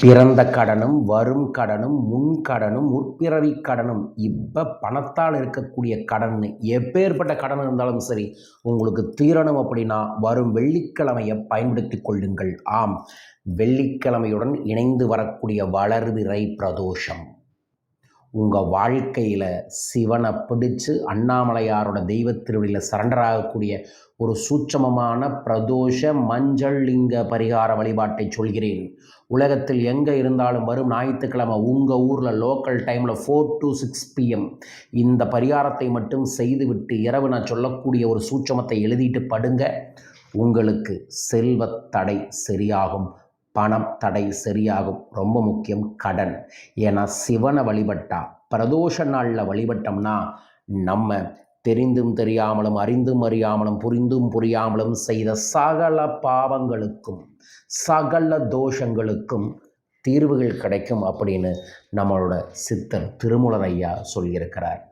பிறந்த கடனும் வரும் கடனும் முன் கடனும் முற்பிறவி கடனும் இப்போ பணத்தால் இருக்கக்கூடிய கடன் எப்பேற்பட்ட கடன் இருந்தாலும் சரி உங்களுக்கு தீரணும் அப்படின்னா வரும் வெள்ளிக்கிழமையை பயன்படுத்தி கொள்ளுங்கள். ஆம் வெள்ளிக்கிழமையுடன் இணைந்து வரக்கூடிய வளர்விரை பிரதோஷம். உங்கள் வாழ்க்கையில் சிவனை பிடிச்சு அண்ணாமலையாரோட தெய்வ திருவடியில் சரண்டர் ஆகக்கூடிய ஒரு சூட்சமமான பிரதோஷ மஞ்சள் லிங்க பரிகார வழிபாட்டை சொல்கிறேன். உலகத்தில் எங்கே இருந்தாலும் வரும் ஞாயிற்றுக்கிழமை உங்கள் ஊரில் லோக்கல் டைமில் ஃபோர் டு சிக்ஸ் பிஎம் இந்த பரிகாரத்தை மட்டும் செய்துவிட்டு இரவு நான் சொல்லக்கூடிய ஒரு சூட்சமத்தை எழுதிட்டு படுங்க. உங்களுக்கு செல்வத் தடை சரியாகும். பணம் தடை சரியாகும். ரொம்ப முக்கியம் கடன். ஏன்னா சிவனை வழிபட்டா பிரதோஷ நாளில் வழிபட்டோம்னா நம்ம தெரிந்தும் தெரியாமலும் அறிந்தும் அறியாமலும் புரிந்தும் புரியாமலும் செய்த சகல பாவங்களுக்கும் சகல தோஷங்களுக்கும் தீர்வுகள் கிடைக்கும் அப்படின்னு நம்மளோட சித்தர் திருமுலர் ஐயா சொல்லியிருக்கிறார்.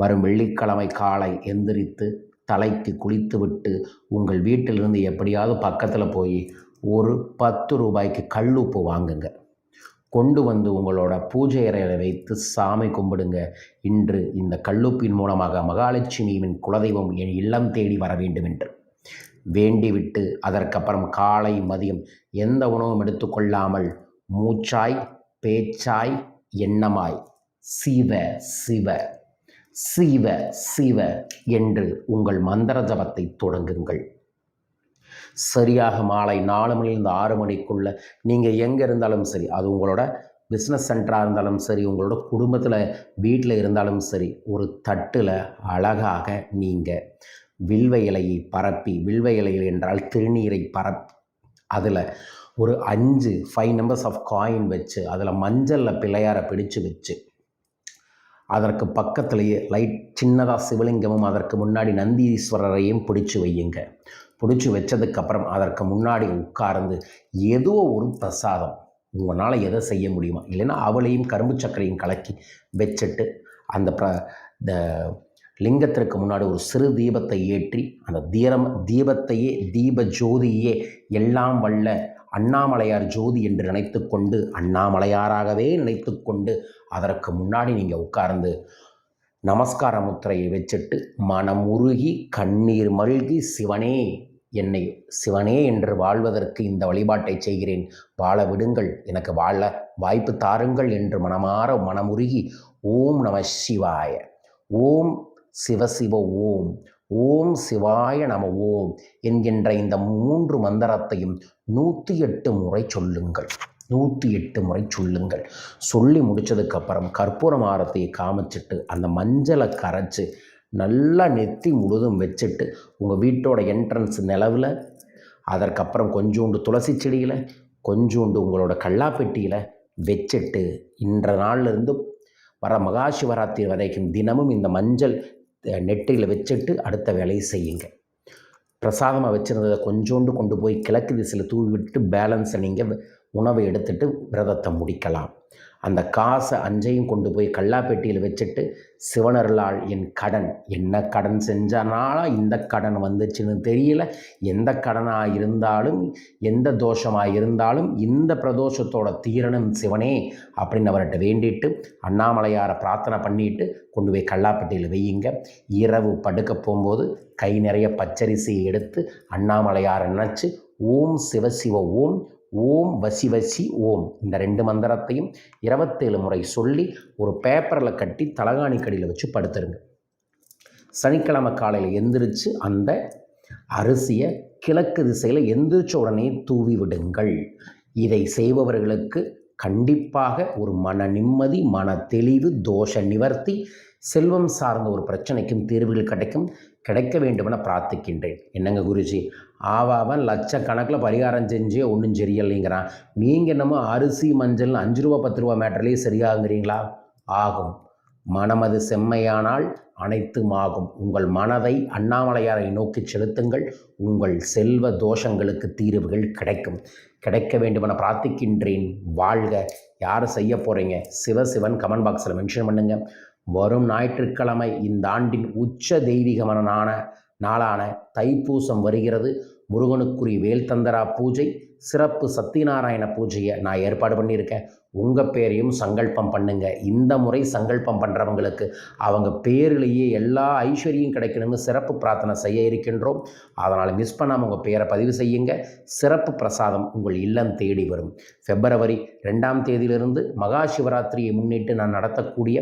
வரும் வெள்ளிக்கிழமை காலை எந்திரித்து தலைக்கு குளித்துவிட்டு உங்கள் வீட்டிலிருந்து எப்படியாவது பக்கத்தில் போய் ஒரு பத்து ரூபாய்க்கு கல்லுப்பு வாங்குங்க. கொண்டு வந்து உங்களோட பூஜை அறையில் வைத்து சாமி கும்பிடுங்க. இன்று இந்த கல்லுப்பின் மூலமாக மகாலட்சுமியின் குலதெய்வம் என் இல்லம் தேடி வர வேண்டும் என்று. வேண்டிவிட்டு அதற்கப்புறம் காலை மதியம் எந்த உணவும் எடுத்துக்கொள்ளாமல் மூச்சாய் பேச்சாய் எண்ணமாய் சிவ சிவ சிவ சிவ என்று உங்கள் மந்திர ஜபத்தை தொடங்குங்கள். சரியாக மாலை நாலு மணிலேருந்து ஆறு மணிக்குள்ளே நீங்கள் எங்கே இருந்தாலும் சரி அது உங்களோட பிஸ்னஸ் சென்டராக இருந்தாலும் சரி உங்களோட குடும்பத்தில் வீட்டில் இருந்தாலும் சரி ஒரு தட்டில் அழகாக நீங்கள் வில்வ இலையை பரப்பி வில்வ இலையில் என்றால் திருநீரை பரப் அதில் ஒரு அஞ்சு ஃபைவ் நம்பர்ஸ் ஆஃப் காயின் வச்சு அதில் மஞ்சளில் பிள்ளையாரை பிடிச்சு வச்சு அதற்கு பக்கத்துலேயே லைட் சின்னதாக சிவலிங்கமும் அதற்கு முன்னாடி நந்தீஸ்வரரையும் பிடிச்சி வையுங்க. பிடிச்சி வச்சதுக்கப்புறம் அதற்கு முன்னாடி உட்கார்ந்து ஏதோ ஒரு பிரசாதம் உங்களால் எதை செய்ய முடியுமா? இல்லைன்னா அவளையும் கரும்பு சர்க்கரையும் கலக்கி வச்சுட்டு அந்த ப்ர இந்த லிங்கத்திற்கு முன்னாடி ஒரு சிறு தீபத்தை ஏற்றி அந்த தீரம் தீபத்தையே தீப ஜோதியே எல்லாம் வல்ல அண்ணாமலையார் ஜோதி என்று நினைத்து கொண்டு அண்ணாமலையாராகவே நினைத்து கொண்டு அதற்கு முன்னாடி நீங்கள் உட்கார்ந்து நமஸ்கார முத்திரையை வச்சுட்டு மனம் உருகி கண்ணீர் மல்கி சிவனே என்னை சிவனே என்று வாழ்வதற்கு இந்த வழிபாட்டை செய்கிறேன். வாழ விடுங்கள் எனக்கு வாழ வாய்ப்பு தாருங்கள் என்று மனமாற மனமுருகி ஓம் நம சிவாய. ஓம் சிவசிவ ஓம் ஓம் சிவாய நம ஓம் என்கின்ற இந்த மூன்று மந்திரத்தையும் நூற்றி எட்டு முறை சொல்லுங்கள். நூற்றி எட்டு முறை சொல்லுங்கள். சொல்லி முடித்ததுக்கப்புறம் கற்பூரம் ஆரத்தையை காமிச்சிட்டு அந்த மஞ்சளை கரைச்சி நல்லா நெத்தி முழுதும் வச்சுட்டு உங்கள் வீட்டோட என்ட்ரன்ஸ் நிலவில் அதற்கப்புறம் கொஞ்சோண்டு துளசி செடியில் கொஞ்சோண்டு உங்களோட கல்லாப்பெட்டியில் வச்சுட்டு இன்ற நாள்லேருந்து வர மகா சிவராத்திரி வரைக்கும் தினமும் இந்த மஞ்சள் நெட்டியில் வச்சுட்டு அடுத்த வேலையை செய்யுங்க. பிரசாதமாக வச்சுருந்ததை கொஞ்சோண்டு கொண்டு போய் கிழக்கு திசையில் தூவி விட்டு பேலன்ஸை நீங்கள் உணவை எடுத்துட்டு விரதத்தை முடிக்கலாம். அந்த காசை அஞ்சையும் கொண்டு போய் கல்லாப்பெட்டியில் வச்சுட்டு சிவனருளால் என் கடன் என்ன கடன் செஞ்சனால இந்த கடன் வந்துச்சுன்னு தெரியல. எந்த கடனாக இருந்தாலும் எந்த தோஷமாக இருந்தாலும் இந்த பிரதோஷத்தோட தீரணும் சிவனே அப்படின்னு அவர்கிட்ட வேண்டிட்டு அண்ணாமலையாரை பிரார்த்தனை பண்ணிட்டு கொண்டு போய் கல்லாப்பெட்டியில் வையுங்க. இரவு படுக்க போகும்போது கை நிறைய பச்சரிசியை எடுத்து அண்ணாமலையாரை நினச்சி ஓம் சிவசிவ ஓம் ஓம் வசி வசி ஓம். இந்த ரெண்டு மந்திரத்தையும் இருபத்தேழு முறை சொல்லி ஒரு பேப்பரில் கட்டி தலகாணி கடியில் வச்சு படுத்துருங்க. சனிக்கிழமை காலையில் எந்திரிச்சு அந்த அரிசியை கிழக்கு திசையில் எந்திரிச்ச உடனே தூவி விடுங்கள். இதை செய்பவர்களுக்கு கண்டிப்பாக ஒரு மன நிம்மதி மன தெளிவு தோஷ நிவர்த்தி செல்வம் சார்ந்த ஒரு பிரச்சனைக்கும் தீர்வுகள் கிடைக்கும். கிடைக்க வேண்டுமென பிரார்த்திக்கின்றேன். என்னங்க குருஜி? ஆவாவன் லட்சக்கணக்கில் பரிகாரம் செஞ்சே ஒன்றும் சரியில்லைங்கிறான். நீங்கள் என்னமோ அரிசி மஞ்சள் அஞ்சு ரூபா பத்து ரூபா மேட்டர்லேயே சரியாகுங்கிறீங்களா? ஆகும். மனமது செம்மையானால் அனைத்தும் ஆகும். உங்கள் மனதை அண்ணாமலையாரை நோக்கி செலுத்துங்கள். உங்கள் செல்வ தோஷங்களுக்கு தீர்வுகள் கிடைக்கும். கிடைக்க வேண்டுமென பிரார்த்திக்கின்றேன். வாழ்க. யார் செய்ய போகிறீங்க சிவசிவன் கமெண்ட் பாக்ஸில் மென்ஷன் பண்ணுங்கள் வரும் ஞாயிற்றுக்கிழமை இந்த ஆண்டின் உச்ச தெய்வீகமனான நாளான தைப்பூசம் வருகிறது. முருகனுக்குரிய வேல் தந்தரா பூஜை சிறப்பு சத்தியநாராயண பூஜையை நான் ஏற்பாடு பண்ணியிருக்கேன். உங்கள் பேரையும் சங்கல்பம் பண்ணுங்க. இந்த முறை சங்கல்பம் பண்ணுறவங்களுக்கு அவங்க பேரிலேயே எல்லா ஐஸ்வர்யம் கிடைக்கணும்னு சிறப்பு பிரார்த்தனை செய்ய இருக்கின்றோம். அதனால் மிஸ் பண்ணாமல் உங்கள் பேரை பதிவு செய்யுங்க. சிறப்பு பிரசாதம் உங்கள் இல்லம் தேடி வரும். பிப்ரவரி ரெண்டாம் தேதியிலிருந்து மகா சிவராத்திரியை முன்னிட்டு நான் நடத்தக்கூடிய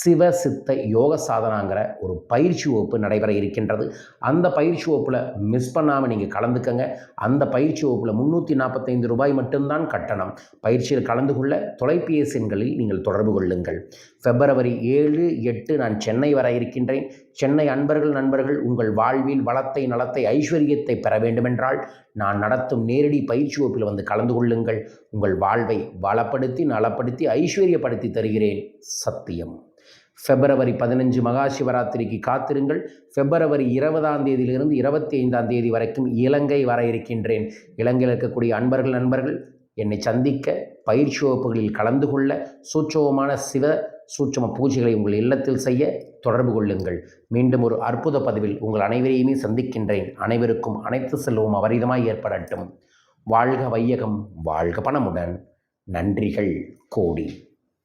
சிவ சித்த யோக சாதனாங்கிற ஒரு பயிற்சி வகுப்பு நடைபெற இருக்கின்றது. அந்த பயிற்சி வகுப்பில் மிஸ் பண்ணாமல் நீங்கள் கலந்துக்கங்க. அந்த பயிற்சி வகுப்பில் முந்நூற்றி நாற்பத்தைந்து ரூபாய் மட்டும்தான் கட்டணம். பயிற்சியில் கலந்து கொள்ள தொலைபேசி எண்களில் நீங்கள் தொடர்பு கொள்ளுங்கள். பிப்ரவரி ஏழு எட்டு நான் சென்னை வர இருக்கின்றேன். சென்னை அன்பர்கள் நண்பர்கள் உங்கள் வாழ்வில் வளத்தை நலத்தை ஐஸ்வர்யத்தை பெற வேண்டுமென்றால் நான் நடத்தும் நேரடி பயிற்சி வகுப்பில் வந்து கலந்து கொள்ளுங்கள். உங்கள் வாழ்வை வளப்படுத்தி நலப்படுத்தி ஐஸ்வர்யப்படுத்தி தருகிறேன். சத்தியம். பிப்ரவரி பதினஞ்சு மகா சிவராத்திரிக்கு காத்திருங்கள். பிப்ரவரி இருபதாம் தேதியிலிருந்து இருபத்தி ஐந்தாம் தேதி வரைக்கும் இலங்கை வர இருக்கின்றேன். இலங்கையில் இருக்கக்கூடிய அன்பர்கள் நண்பர்கள் என்னை சந்திக்க பயிற்சி வகுப்புகளில் கலந்து கொள்ள சூட்சமமான சிவ சூட்சம பூஜைகளை உங்கள் இல்லத்தில் செய்ய தொடர்பு கொள்ளுங்கள். மீண்டும் ஒரு அற்புத பதிவில் உங்கள் அனைவரையுமே சந்திக்கின்றேன். அனைவருக்கும் அனைத்து செல்வம் அபரிதமாய் ஏற்படட்டும். வாழ்க வையகம் வாழ்க பணமுடன். நன்றிகள் கோடி.